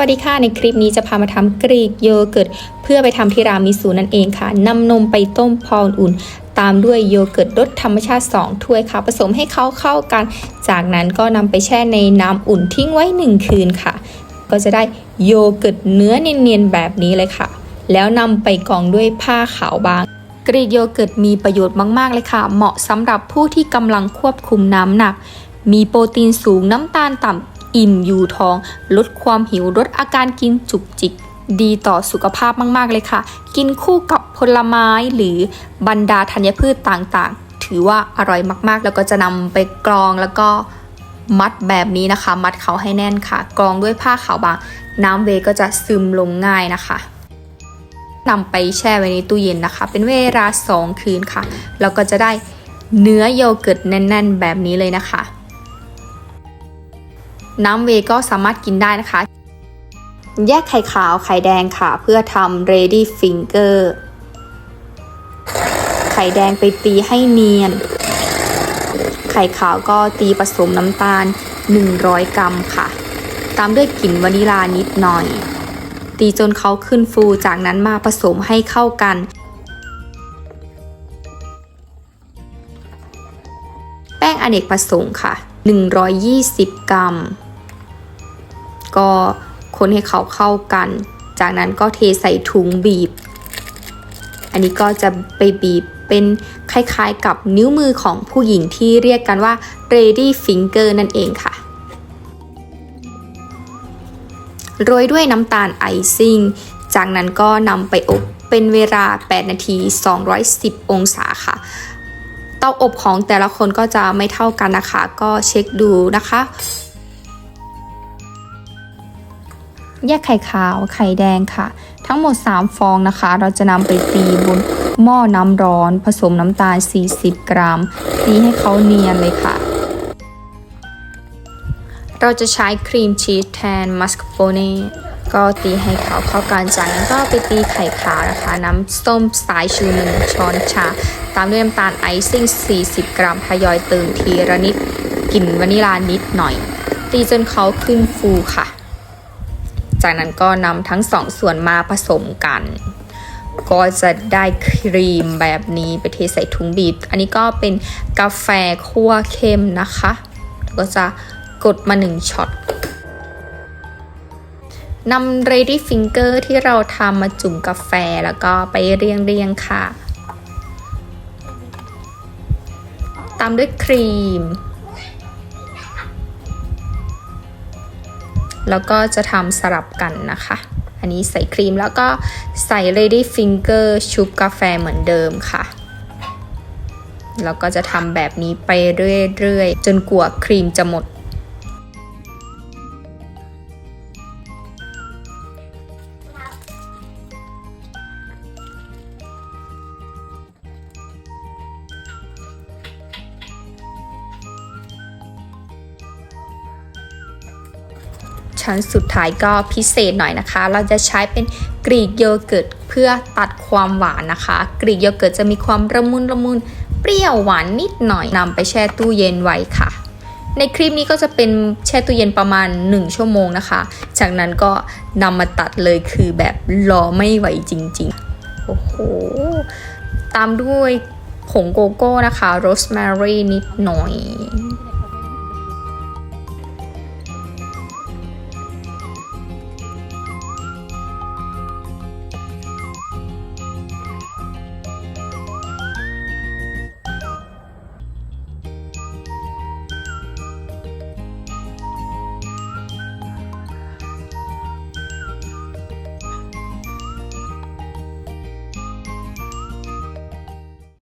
วัสดีค่ะ ในคลิปนี้จะพามาทำกรีกโยเกิร์ตเพื่อไปทำทีรามิสูนั่นเองค่ะนำนมไปต้มพออุ่น ตามด้วยโยเกิร์ตรสธรรมชาติ 2 ถ้วยค่ะ ผสมให้เข้าเข้ากัน จากนั้นก็นำไปแช่ในน้ำอุ่นทิ้งไว้ 1 คืนค่ะ ก็จะได้โยเกิร์ตเนื้อเนียนๆแบบนี้เลยค่ะ แล้วนำไปกองด้วยผ้าขาวบางกรีกโยเกิร์ตมีประโยชน์มาก ๆ เลยค่ะ เหมาะสำหรับผู้ที่กำลังควบคุมน้ำหนัก มีโปรตีนสูงน้ำตาลต่ำ อิ่มอยู่ท้อง ลดความหิวลดอาการกินจุกจิก ดีต่อสุขภาพมากๆเลยค่ะ กินคู่กับผลไม้หรือบรรดาธัญพืชต่างๆ ถือว่าอร่อยมากๆ แล้วก็จะนำไปกรองแล้วก็มัดแบบนี้นะคะ มัดเขาให้แน่นค่ะ กรองด้วยผ้าขาวบาง น้ำเวก็จะซึมลงง่ายนะคะนำไปแช่ไว้ในตู้เย็นนะคะ เป็นเวลา 2 คืนค่ะแล้วก็จะได้เนื้อโยเกิร์ตแน่น ๆ แบบนี้เลยนะคะ น้ำเวก็สามารถกินได้นะคะ แยกไข่ขาวไข่แดงค่ะ เพื่อทำ ready finger ไข่แดงไปตีให้เนียน ไข่ขาวก็ตีผสมน้ำตาล 100 กรัมค่ะ ตามด้วยกลิ่นวานิลานิดหน่อย ตีจนเขาขึ้นฟูจากนั้นมาผสมให้เข้ากันแป้งอเนกประสงค์ค่ะ 120 กรัม ก็คนให้เขาเข้ากัน จากนั้นก็เทใส่ถุงบีบ อันนี้ก็จะไปบีบเป็นคล้ายๆกับนิ้วมือของผู้หญิงที่เรียกกันว่า lady finger นั่นเองค่ะ โรยด้วยน้ำตาลไอซิ่ง จากนั้นก็นำไปอบเป็นเวลา 8 นาที 210 องศาค่ะ เตาอบของแต่ละคนก็จะไม่เท่ากันนะคะ ก็เช็คดูนะคะ แยกไข่ขาวไข่แดงค่ะ ทั้งหมด 3 ฟองนะคะ เราจะนำไปตีบนหม้อน้ำร้อน ผสมน้ำตาล 40 กรัม ตีให้เขาเนียนเลยค่ะ เราจะใช้ครีมชีสแทนมัสคาโปเน่ก็ตีให้เขาเข้ากันจากนั้นก็ไปตีไข่ขาวนะคะ น้ำส้มสายชูหนึ่งช้อนชา ตามด้วยน้ำตาลไอซิ่ง 40 กรัมทยอยเติมทีละนิดกลิ่นวานิลานิดหน่อย ตีจนเขาขึ้นฟูค่ะ จากนั้นก็นำทั้งสองส่วนมาผสมกัน ก็จะได้ครีมแบบนี้ไปเทใส่ถุงบีบ อันนี้ก็เป็นกาแฟคั่วเข้มนะคะ ก็จะกดมาหนึ่งช็อตนำ ready finger ที่เราทำมาจุ่มกาแฟแล้วก็ไปเรียงเรียงๆค่ะ ตามด้วยครีม แล้วก็จะทำสลับกันนะคะ อันนี้ใส่ครีมแล้วก็ใส่ lady finger ชุบกาแฟเหมือนเดิมค่ะแล้วก็จะทำแบบนี้ไปเรื่อยๆ จนกว่าครีมจะหมด ชั้นสุดท้ายก็พิเศษหน่อยนะคะ เราจะใช้เป็นกรีกโยเกิร์ตเพื่อตัดความหวานนะคะ กรีกโยเกิร์ตจะมีความละมุนละมุนเปรี้ยวหวานนิดหน่อยนำไปแช่ตู้เย็นไว้ค่ะ ในคลิปนี้ก็จะเป็นแช่ตู้เย็นประมาณ 1 ชั่วโมงนะคะ จากนั้นก็นำมาตัดเลยคือแบบรอไม่ไหวจริงๆ โอ้โห ตามด้วยผงโกโก้นะคะโรสแมรี่นิดหน่อย